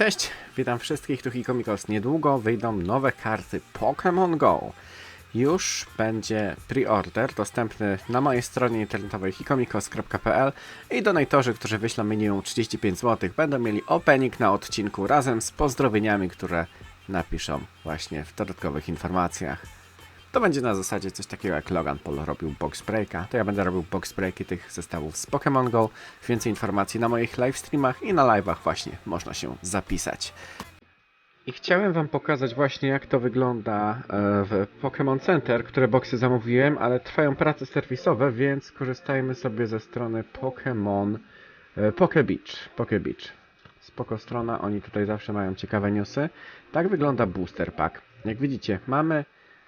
Cześć, witam wszystkich, tu Hikomikos. Niedługo wyjdą nowe karty Pokémon Go. Już będzie pre-order dostępny na mojej stronie internetowej hikomikos.pl i donatorzy, którzy wyślą minimum 35 zł, będą mieli opening na odcinku razem z pozdrowieniami, które napiszą właśnie w dodatkowych informacjach. To będzie na zasadzie coś takiego jak Logan Paul robił box breaka, to ja będę robił box tych zestawów z Pokémon Go. Więcej informacji na moich live streamach i na live'ach właśnie można się zapisać. I chciałem wam pokazać właśnie jak to wygląda e, w Pokémon Center, które boxy zamówiłem, ale trwają prace serwisowe, więc korzystajmy sobie ze strony Pokémon e, Poke Beach. Poke Beach. Spoko strona, oni tutaj zawsze mają ciekawe newsy. Tak wygląda booster pack. Jak widzicie, mamy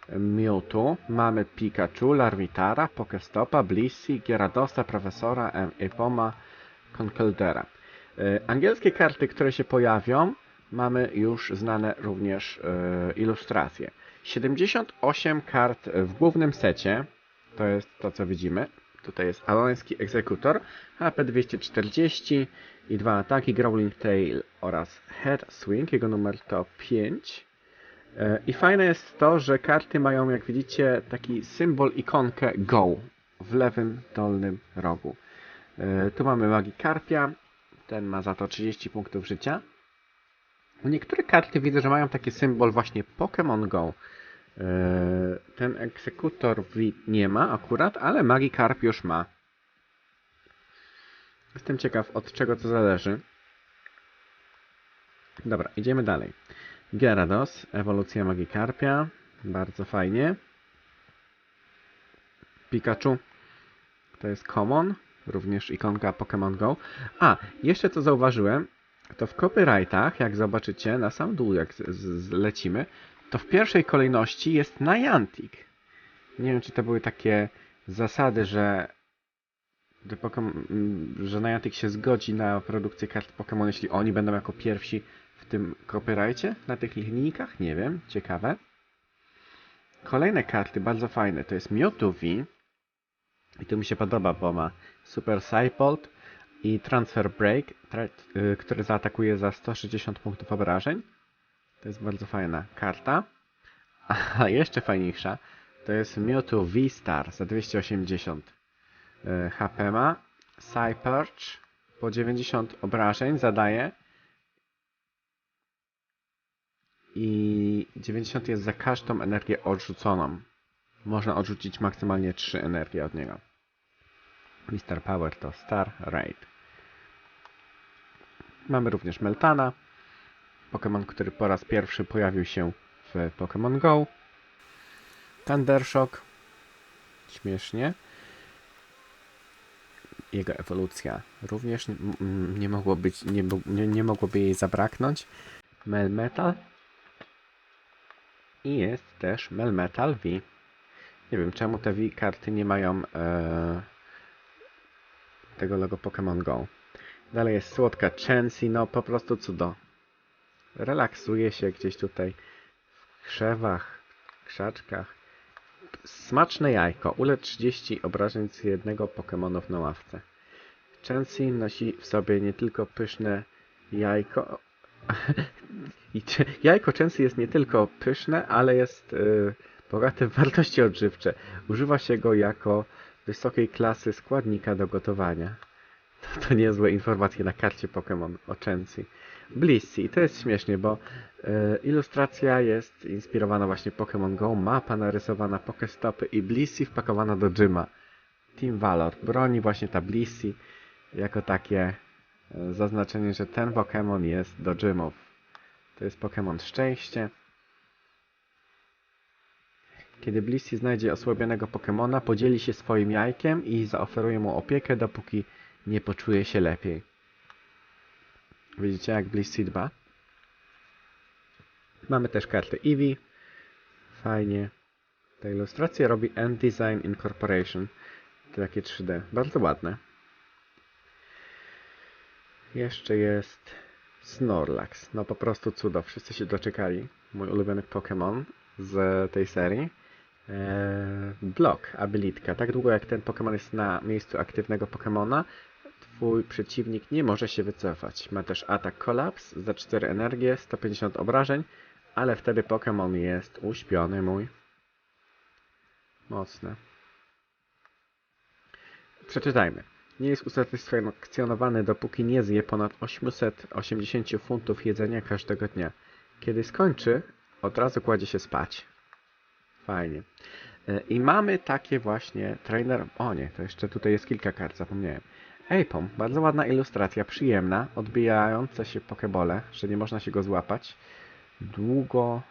Mewtwo, mamy Pikachu, Larvitara, Pokestopa, Blissey, Gyaradosa, Profesora, em, Epoma, Conkeldera. E, Angielskie karty, które się pojawią, mamy już znane również e, ilustracje. 78 kart w głównym secie, to jest to co widzimy. Tutaj jest Aloński Egzekutor, HP 240 i dwa ataki, Growling Tail oraz Head Swing, jego numer to 5. E, I fajne jest to, że karty mają, jak widzicie, taki symbol, ikonkę Go w lewym dolnym rogu. E, Tu mamy Magikarpia, ten ma za to 30 punktów życia. Niektóre karty widzę, że mają taki symbol właśnie Pokémon Go. E, Ten egzekutor nie ma akurat, ale Magikarp już ma. Jestem ciekaw od czego to zależy. Dobra, idziemy dalej. Gyarados, ewolucja Magikarpia. Bardzo fajnie. Pikachu. To jest common. Również ikonka Pokémon Go. A, jeszcze co zauważyłem, to w copyrightach, jak zobaczycie, na sam dół jak zlecimy, to w pierwszej kolejności jest Niantic. Nie wiem, czy to były takie zasady, że że Niantic się zgodzi na produkcję kart Pokémon, jeśli oni będą jako pierwsi tym copyrightie, na tych linijkach? Nie wiem, ciekawe. Kolejne karty bardzo fajne, to jest V i to mi się podoba, bo ma Super Cypold i Transfer Break, tra- y, który zaatakuje za 160 punktów obrażeń. To jest bardzo fajna karta. A jeszcze fajniejsza to jest Mewtwo V-Star za 280 y, HP ma. Cyperch po 90 obrażeń zadaje i 90 jest za każdą energię odrzuconą. Można odrzucić maksymalnie 3 energie od niego. Mr. Power to Star Raid. Mamy również Meltana, Pokémon, który po raz pierwszy pojawił się w Pokémon Go. Thundershock. Śmiesznie. Jego ewolucja również n- m- nie mogło być, nie, nie, nie mogłoby jej zabraknąć. Melmetal. I jest też Melmetal V. Nie wiem czemu te V karty nie mają e, tego logo Pokémon Go. Dalej jest słodka Chansey, no po prostu cudo. Relaksuje się gdzieś tutaj w krzewach, krzaczkach. Smaczne jajko. Ule 30 obrażeń z jednego Pokémonów na ławce. Chansey nosi w sobie nie tylko pyszne jajko. Jajko Chansey jest nie tylko pyszne, ale jest y, bogate w wartości odżywcze. Używa się go jako wysokiej klasy składnika do gotowania. To, to niezłe informacje na karcie Pokémon o Chansey. Blissey. To jest śmiesznie, bo e, ilustracja jest inspirowana właśnie Pokémon Go, mapa narysowana Pokestopy i Blissey wpakowana do Gyma. Team Valor broni właśnie ta Blissey jako takie zaznaczenie, że ten Pokémon jest do Gymów. To jest Pokémon Szczęście. Kiedy Blissey znajdzie osłabionego Pokémona, podzieli się swoim jajkiem i zaoferuje mu opiekę, dopóki nie poczuje się lepiej. Widzicie jak Blissey dba? Mamy też kartę Eevee. Fajnie. Te ilustracje robi End Design Incorporation. Takie 3D. Bardzo ładne. Jeszcze jest Snorlax. No po prostu cudo. Wszyscy się doczekali. Mój ulubiony Pokémon z tej serii. Eee, Block, abilitka. Tak długo jak ten Pokémon jest na miejscu aktywnego Pokémona, twój przeciwnik nie może się wycofać. Ma też atak kolaps za 4 energie, 150 obrażeń, ale wtedy Pokémon jest uśpiony mój. Mocne. Przeczytajmy. Nie jest usatysfakcjonowany, dopóki nie zje ponad 880 funtów jedzenia każdego dnia. Kiedy skończy, od razu kładzie się spać. Fajnie. E, I mamy takie właśnie trainer... O nie, to jeszcze tutaj jest kilka kart, zapomniałem. Apom, bardzo ładna ilustracja, przyjemna, odbijające się pokebole, że nie można się go złapać. Długo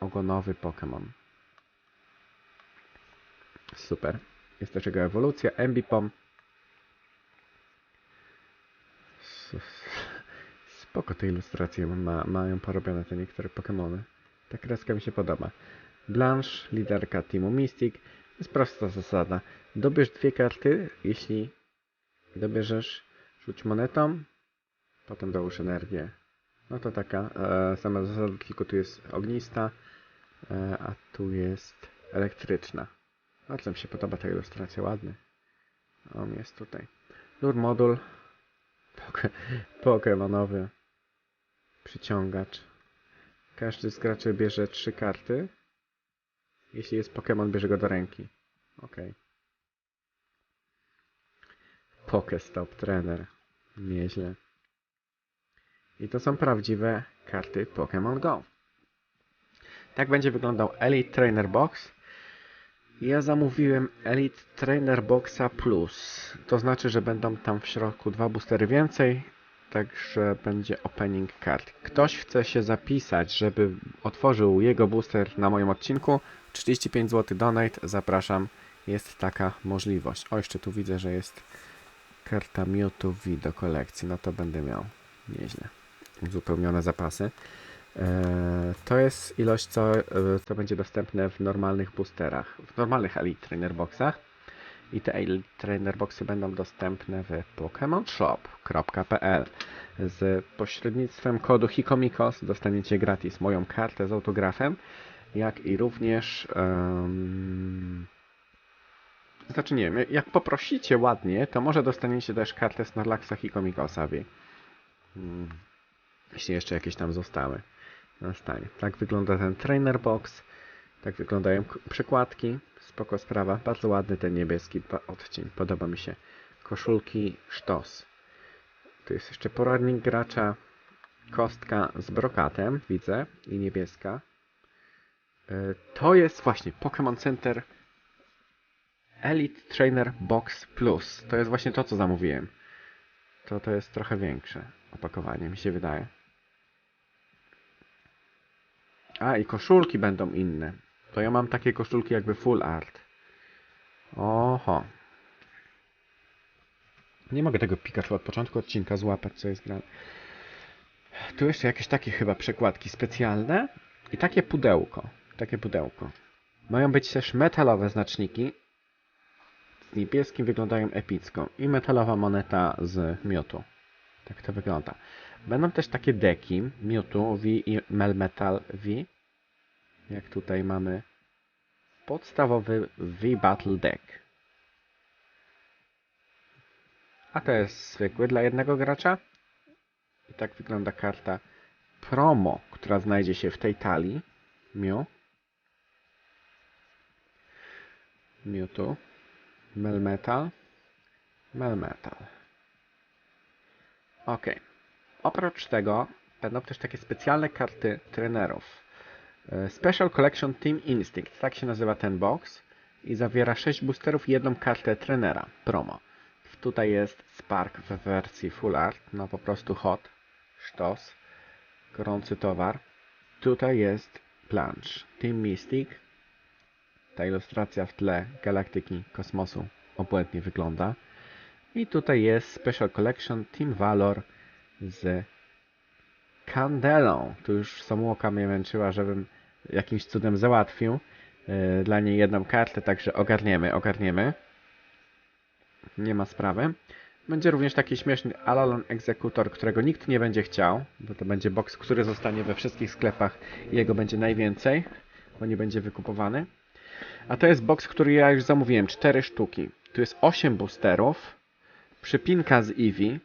ogonowy Pokémon. Super. Jest też jego ewolucja, Ambipom. Spoko te ilustracje ma, mają porobione te niektóre Pokémony. Ta kreska mi się podoba. Blanche, liderka teamu Mystic. Jest prosta zasada. Dobierz dwie karty, jeśli dobierzesz, rzuć monetą, potem dołóż energię. No to taka e, sama zasada, tylko tu jest ognista, e, a tu jest elektryczna. Bardzo mi się podoba ta ilustracja, ładny. On jest tutaj. Lure modul, Poke, Pokemonowy przyciągacz. Każdy z graczy bierze trzy karty. Jeśli jest Pokémon, bierze go do ręki. Ok. Pokestop Trainer. Nieźle. I to są prawdziwe karty Pokémon Go. Tak będzie wyglądał Elite Trainer Box. Ja zamówiłem Elite Trainer Boxa Plus. To znaczy, że będą tam w środku dwa boostery więcej. Także będzie opening kart. Ktoś chce się zapisać, żeby otworzył jego booster na moim odcinku. 35 zł donate. Zapraszam. Jest taka możliwość. O, jeszcze tu widzę, że jest karta Mewtwo V do kolekcji. No to będę miał nieźle. Uzupełnione zapasy. Eee, To jest ilość, co, e, co będzie dostępne w normalnych boosterach, w normalnych Elite Trainer Boxach. I te Trainer Boxy będą dostępne w pokemonshop.pl. Z pośrednictwem kodu HIKOMIKOS dostaniecie gratis moją kartę z autografem, jak i również... em, znaczy nie wiem, jak poprosicie ładnie, to może dostaniecie też kartę Snorlaxa HIKOMIKOSA, wie. Hmm. Jeśli jeszcze jakieś tam zostały na stanie. Tak wygląda ten trainer box. Tak wyglądają przykładki. Spoko sprawa. Bardzo ładny ten niebieski odcień. Podoba mi się. Koszulki sztos. Tu jest jeszcze poradnik gracza. Kostka z brokatem, widzę. I niebieska. E, To jest właśnie Pokémon Center Elite Trainer Box Plus. To jest właśnie to, co zamówiłem. To to jest trochę większe opakowanie, mi się wydaje. A, i koszulki będą inne. To ja mam takie koszulki jakby full art. Oho. Nie mogę tego Pikachu od początku odcinka złapać, co jest grane. Tu jeszcze jakieś takie chyba przekładki specjalne. I takie pudełko. Takie pudełko. Mają być też metalowe znaczniki. Z niebieskim wyglądają epicko. I metalowa moneta z miotu. Tak to wygląda. Będą też takie deki Mewtwo V i Melmetal V. Jak tutaj mamy podstawowy V-Battle Deck. A to jest zwykły dla jednego gracza. I tak wygląda karta promo, która znajdzie się w tej talii. Mew. Mewtwo. Melmetal. Melmetal. Ok. Oprócz tego będą też takie specjalne karty trenerów. E, Special Collection Team Instinct, tak się nazywa ten box i zawiera 6 boosterów i jedną kartę trenera, promo. Tutaj jest Spark w wersji Full Art, no po prostu hot, sztos, gorący towar. Tutaj jest Plunge, Team Mystic. Ta ilustracja w tle galaktyki, kosmosu obłędnie wygląda. I tutaj jest Special Collection Team Valor z Kandelą. Tu już Samuoka mnie męczyła, żebym jakimś cudem załatwił yy, dla niej jedną kartę, także ogarniemy, ogarniemy. Nie ma sprawy. Będzie również taki śmieszny Alalon Executor, którego nikt nie będzie chciał, bo to będzie box, który zostanie we wszystkich sklepach i jego będzie najwięcej, bo nie będzie wykupowany. A to jest box, który ja już zamówiłem, 4 sztuki. Tu jest 8 boosterów, przypinka z Eevee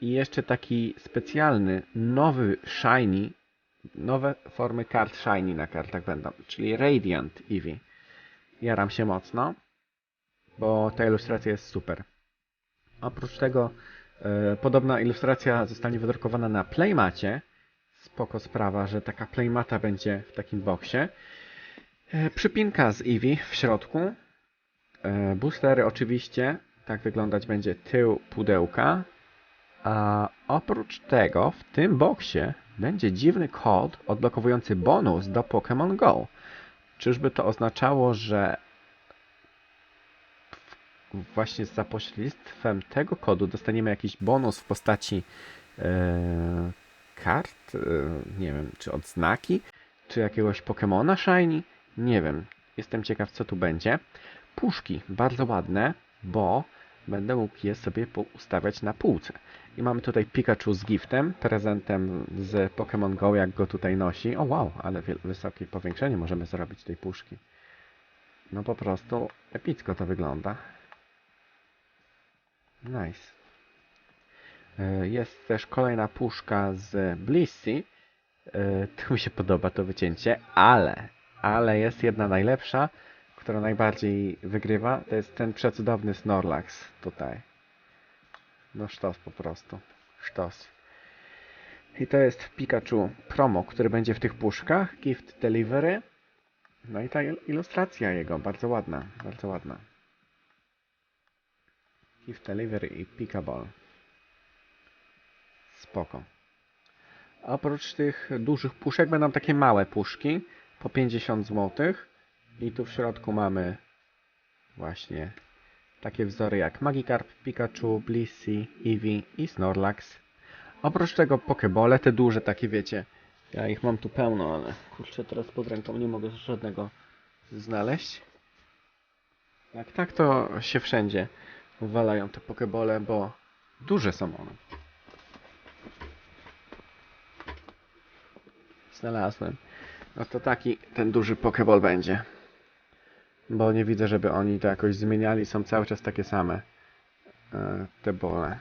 i jeszcze taki specjalny, nowy Shiny, nowe formy kart Shiny na kartach będą, czyli Radiant Eevee. Jaram się mocno, bo ta ilustracja jest super. Oprócz tego e, podobna ilustracja zostanie wydrukowana na Playmacie. Spoko sprawa, że taka Playmata będzie w takim boksie. E, przypinka z Eevee w środku. E, boostery oczywiście. Tak wyglądać będzie tył pudełka. A oprócz tego w tym boksie będzie dziwny kod odblokowujący bonus do Pokémon Go. Czyżby to oznaczało, że właśnie za pośrednictwem tego kodu dostaniemy jakiś bonus w postaci e, kart, e, nie wiem, czy odznaki, czy jakiegoś Pokemona Shiny, nie wiem. Jestem ciekaw, co tu będzie. Puszki, bardzo ładne, bo będę mógł je sobie ustawiać na półce. I mamy tutaj Pikachu z giftem, prezentem z Pokémon Go, jak go tutaj nosi. O wow, ale wysokie powiększenie możemy zrobić tej puszki. No po prostu epicko to wygląda. Nice. E, Jest też kolejna puszka z Blissey. E, Tu mi się podoba to wycięcie, ale, ale jest jedna najlepsza, która najbardziej wygrywa. To jest ten przecudowny Snorlax tutaj. No sztos po prostu. Sztos. I to jest Pikachu promo, który będzie w tych puszkach. Gift Delivery. No i ta il- ilustracja jego, bardzo ładna, bardzo ładna. Gift Delivery i Pikaball. Spoko. Oprócz tych dużych puszek będą takie małe puszki po 50 zł. I tu w środku mamy właśnie takie wzory jak Magikarp, Pikachu, Blissey, Eevee i Snorlax. Oprócz tego Pokebole, te duże takie wiecie. Ja ich mam tu pełno, ale kurczę teraz pod ręką nie mogę żadnego znaleźć. Jak tak to się wszędzie wywalają te Pokebole, bo duże są one. Znalazłem. No to taki ten duży Pokeball będzie. Bo nie widzę, żeby oni to jakoś zmieniali. Są cały czas takie same. e, Te bole.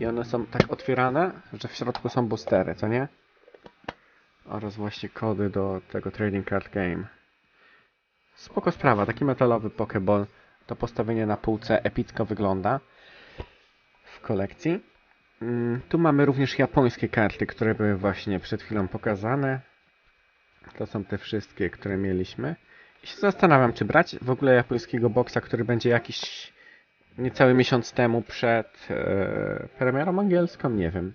I one są tak otwierane, że w środku są boostery, co nie? Oraz właśnie kody do tego Trading Card Game. Spoko sprawa. Taki metalowy Pokeball. To postawienie na półce epicko wygląda w kolekcji. Mm, Tu mamy również japońskie karty, które były właśnie przed chwilą pokazane. To są te wszystkie, które mieliśmy. I się zastanawiam, czy brać w ogóle japońskiego boksa, który będzie jakiś niecały miesiąc temu przed e, premierą angielską, nie wiem.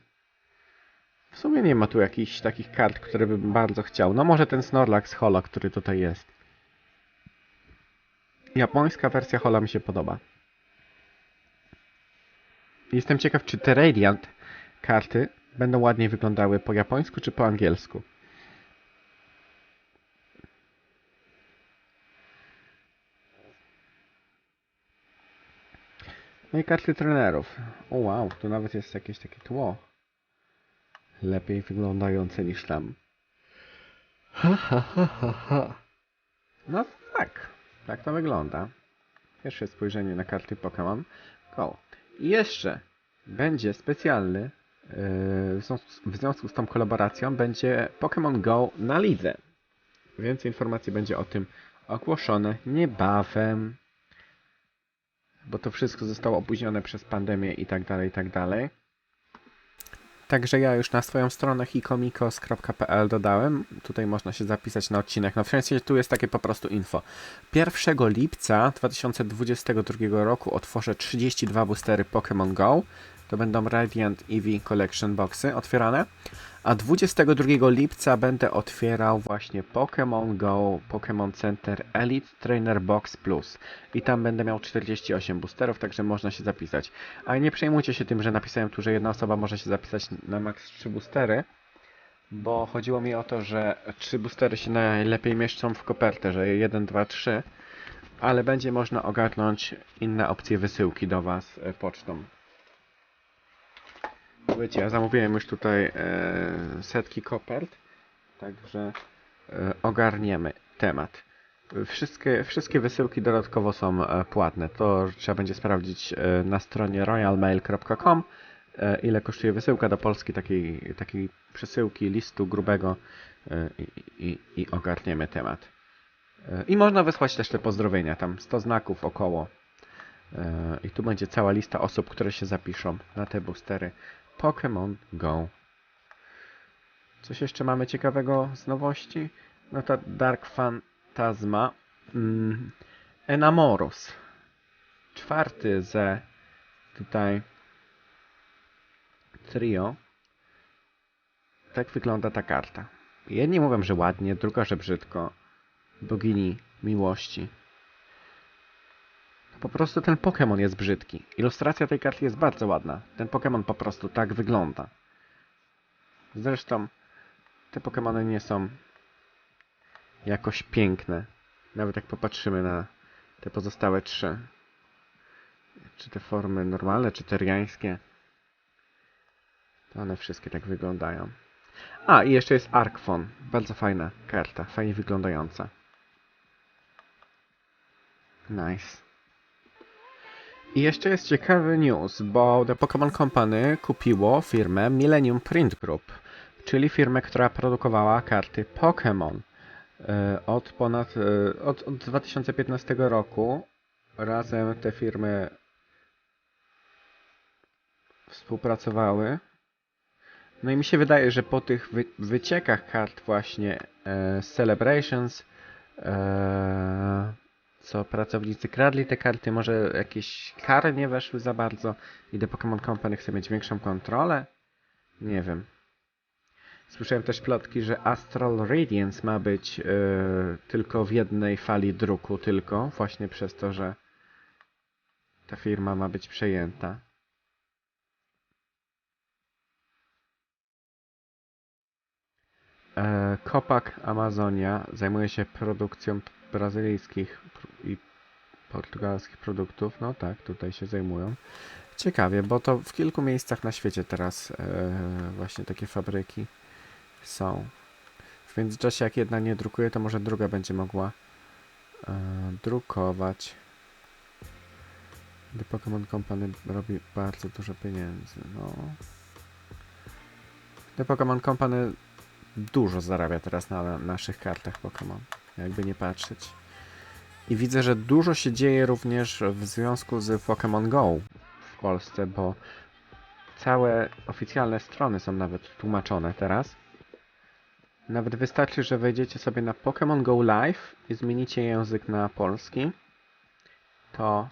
W sumie nie ma tu jakichś takich kart, które bym bardzo chciał. No może ten Snorlax Holo, który tutaj jest. Japońska wersja Hola mi się podoba. Jestem ciekaw, czy te Radiant karty będą ładniej wyglądały po japońsku czy po angielsku. No i karty trenerów. O wow, tu nawet jest jakieś takie tło. Lepiej wyglądające niż tam. Ha, ha, ha, ha, ha. No tak, tak to wygląda. Pierwsze spojrzenie na karty Pokémon Go. I jeszcze będzie specjalny, yy, w związku- w związku z tą kolaboracją, będzie Pokémon Go na lidze. Więcej informacji będzie o tym ogłoszone niebawem bo to wszystko zostało opóźnione przez pandemię i tak dalej, i tak dalej. Także ja już na swoją stronę hikomikos.pl dodałem. Tutaj można się zapisać na odcinek. No w sensie tu jest takie po prostu info. 1 lipca 2022 roku otworzę 32 boostery Pokémon Go. To będą Radiant Eevee Collection Boxy otwierane. A 22 lipca będę otwierał właśnie Pokémon Go Pokémon Center Elite Trainer Box Plus. I tam będę miał 48 boosterów, także można się zapisać. Ale nie przejmujcie się tym, że napisałem tu, że jedna osoba może się zapisać na max 3 boostery. Bo chodziło mi o to, że 3 boostery się najlepiej mieszczą w kopertę, że 1, 2, 3. Ale będzie można ogarnąć inne opcje wysyłki do Was e, pocztą. Wiecie, ja zamówiłem już tutaj e, setki kopert, także e, ogarniemy temat. Wszystkie, wszystkie wysyłki dodatkowo są e, płatne. To trzeba będzie sprawdzić e, na stronie royalmail.com e, ile kosztuje wysyłka do Polski takiej, takiej przesyłki listu grubego i, i, i ogarniemy temat. I można wysłać też te pozdrowienia, tam 100 znaków około. I tu będzie cała lista osób, które się zapiszą na te boostery Pokémon Go. Coś jeszcze mamy ciekawego z nowości? No to Dark Phantasma mm, Enamorus. Czwarty ze tutaj trio. Tak wygląda ta karta. Jedni mówią, że ładnie, druga, że brzydko. Bogini miłości. Po prostu ten Pokémon jest brzydki. Ilustracja tej karty jest bardzo ładna. Ten Pokémon po prostu tak wygląda. Zresztą te Pokémony nie są jakoś piękne. Nawet jak popatrzymy na te pozostałe trzy. Czy te formy normalne, czy teriańskie. To one wszystkie tak wyglądają. A, i jeszcze jest Arkfon. Bardzo fajna karta, fajnie wyglądająca. Nice. I jeszcze jest ciekawy news, bo The Pokémon Company kupiło firmę Millennium Print Group, czyli firmę, która produkowała karty Pokémon e, od ponad e, od, od 2015 roku. Razem te firmy współpracowały. No i mi się wydaje, że po tych wy wyciekach kart właśnie e, Celebrations, e, co pracownicy kradli te karty, może jakieś kary nie weszły za bardzo i The Pokémon Company chce mieć większą kontrolę? Nie wiem. Słyszałem też plotki, że Astral Radiance ma być e, tylko w jednej fali druku, tylko właśnie przez to, że ta firma ma być przejęta. E, Kopak Amazonia zajmuje się produkcją brazylijskich i portugalskich produktów. No tak, tutaj się zajmują. Ciekawie, bo to w kilku miejscach na świecie teraz e, właśnie takie fabryki są. W międzyczasie jak jedna nie drukuje, to może druga będzie mogła e, drukować. The Pokémon Company robi bardzo dużo pieniędzy, no. The Pokémon Company dużo zarabia teraz na naszych kartach Pokémon, jakby nie patrzeć. I widzę, że dużo się dzieje również w związku z Pokémon Go w Polsce, bo całe oficjalne strony są nawet tłumaczone teraz. Nawet wystarczy, że wejdziecie sobie na Pokémon Go Live i zmienicie język na polski, to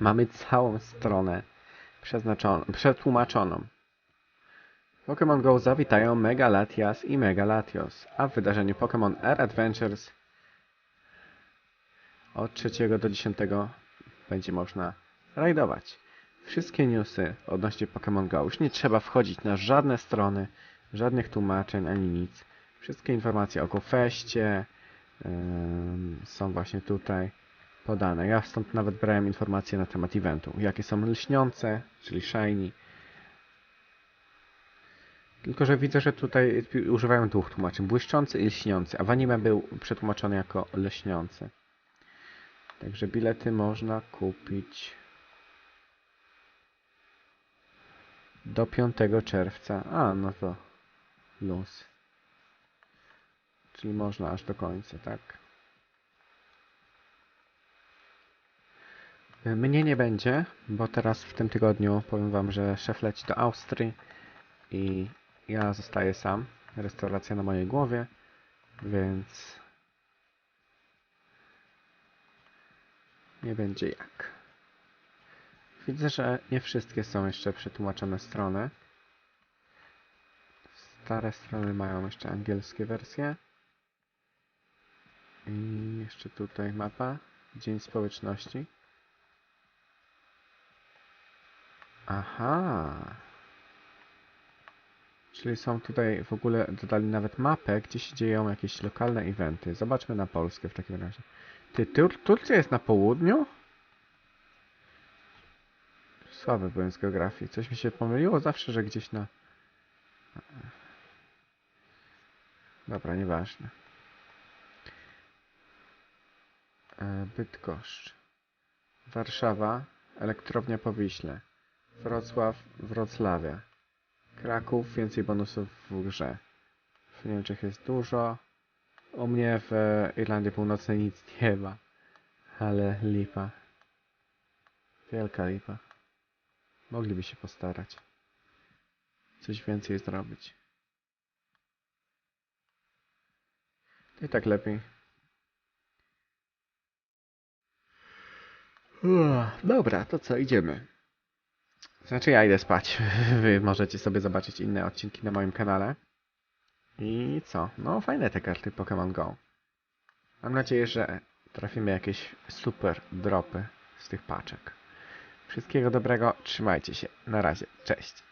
mamy całą stronę przetłumaczoną. Pokémon Go zawitają Megalatias i Megalatios, a w wydarzeniu Pokémon Air Adventures od 3 do 10 będzie można rajdować. Wszystkie newsy odnośnie Pokémon Go. Już nie trzeba wchodzić na żadne strony, żadnych tłumaczeń ani nic. Wszystkie informacje o GoFestie ym, są właśnie tutaj podane. Ja stąd nawet brałem informacje na temat eventu. Jakie są lśniące, czyli shiny. Tylko, że widzę, że tutaj używają dwóch tłumaczeń. Błyszczący i lśniący, a w anime był przetłumaczony jako lśniący. Także bilety można kupić do 5 czerwca. A, no to luz. Czyli można aż do końca, tak? Mnie nie będzie, bo teraz w tym tygodniu powiem wam, że szef leci do Austrii i ja zostaję sam. Restauracja na mojej głowie, więc nie będzie jak. Widzę, że nie wszystkie są jeszcze przetłumaczone strony. Stare strony mają jeszcze angielskie wersje. I jeszcze tutaj mapa. Dzień społeczności. Aha. Czyli są tutaj w ogóle, dodali nawet mapę, gdzie się dzieją jakieś lokalne eventy. Zobaczmy na Polskę w takim razie. Ty, Tur Turcja jest na południu? Słaby byłem z geografii. Coś mi się pomyliło zawsze, że gdzieś na... Dobra, nieważne. Bydgoszcz. Warszawa, Elektrownia Powiśle. Wrocław, Wrocławia. Kraków, więcej bonusów w grze. W Niemczech jest dużo. U mnie w Irlandii Północnej nic nie ma. Ale lipa. Wielka lipa. Mogliby się postarać. Coś więcej zrobić. I tak lepiej. Uff, Dobra, to co, idziemy. Znaczy ja idę spać. Wy możecie sobie zobaczyć inne odcinki na moim kanale. I co? No fajne te karty Pokémon Go. Mam nadzieję, że trafimy jakieś super dropy z tych paczek. Wszystkiego dobrego, trzymajcie się. Na razie, cześć.